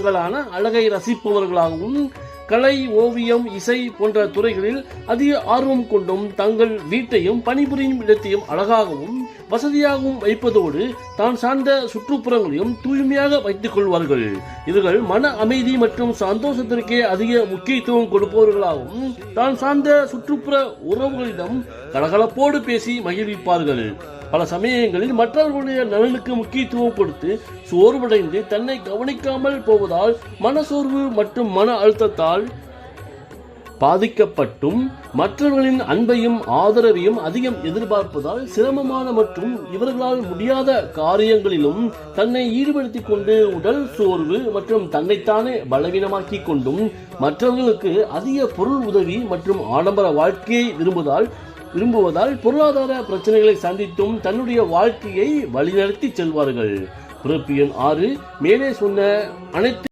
ான அழகை ரசிப்பவர்களாகவும் கலை ஓவியம் இசை போன்ற துறைகளில் அதிக ஆர்வம் கொண்டும் தங்கள் வீட்டையும் பணிபுரியும் இடத்தையும் அழகாகவும் வசதியாகவும் வைப்பதோடு தான் சார்ந்த சுற்றுப்புறங்களையும் தூய்மையாக வைத்துக் கொள்வார்கள். இவர்கள் மன அமைதி மற்றும் சந்தோஷத்திற்கே அதிக முக்கியத்துவம் கொடுப்பவர்களாகவும் தான் சார்ந்த சுற்றுப்புற உறவுகளிடம் கலகலப்போடு பேசி மகிழ்விப்பார்கள். பல சமயங்களில் மற்றவர்களுடைய நலனுக்கு முக்கியத்துவம் கொடுத்து சோர்வடைந்து தன்னை கவனிக்காமல் போவதால் மனசோர்வு மற்றும் மன அழுத்தத்தால் பாதிக்கப்பட்டும். மற்றவர்களின் அன்பையும் ஆதரவையும் அதிகம் எதிர்பார்ப்பதால் சிரமமான மற்றும் இவர்களால் முடியாத காரியங்களிலும் தன்னை ஈடுபடுத்திக் கொண்டு உடல் சோர்வு மற்றும் தன்னைத்தானே பலவீனமாக்கிக் கொண்டும் மற்றவர்களுக்கு அதிக பொருள் உதவி மற்றும் ஆடம்பர வாழ்க்கையை விரும்புவதால் விரும்புவதால் பொருளாதார பிரச்சனைகளை சந்தித்தும் தன்னுடைய வாழ்க்கையை வழிநடத்தி செல்வார்கள். பிறப்பு ஆறு மேலே சொன்ன அனைத்து